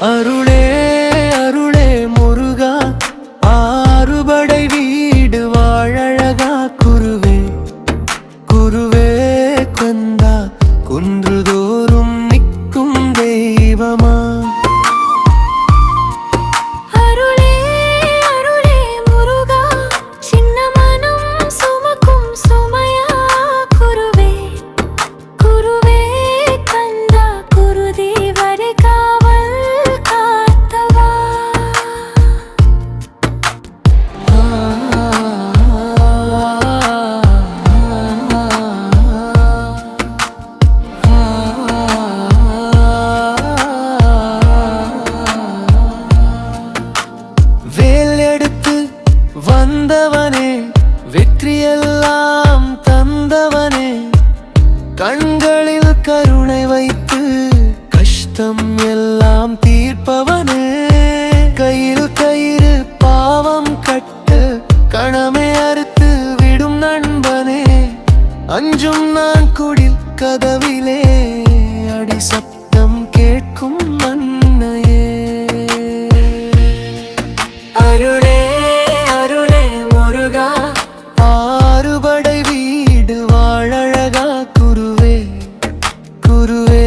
Arun கண்களில் கருணை வைத்து கஷ்டம் எல்லாம் தீர்ப்பவனே. கையில் கயிறு பாவம் கட்டு கணமே அறுத்து விடும் நண்பனே. அஞ்சும் நான் குடில் கதவிலே. குருவே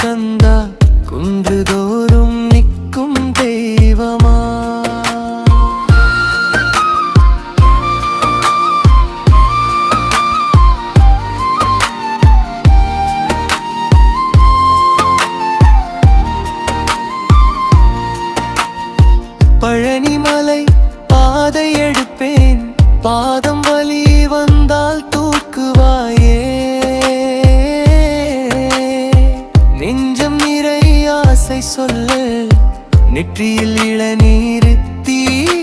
கந்தா குன்றுதோறும் நிற்கும் தெய்வமா? பழனிமலை பாதை எடுப்பேன் பாதம் வலி நெற்றியில் இளநீர் தீட்டுவாயே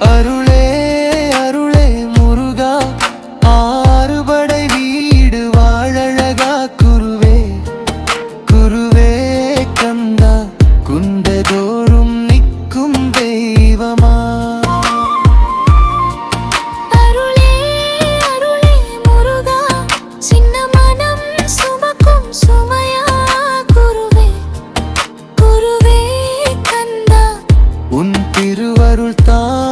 அருளே அருளே முருகா ஆறுபடை வீடு வாழழகா குருவே குருவே கந்தா குந்ததோறும் நிற்கும் தெய்வமா. உன் திருவருள் தான்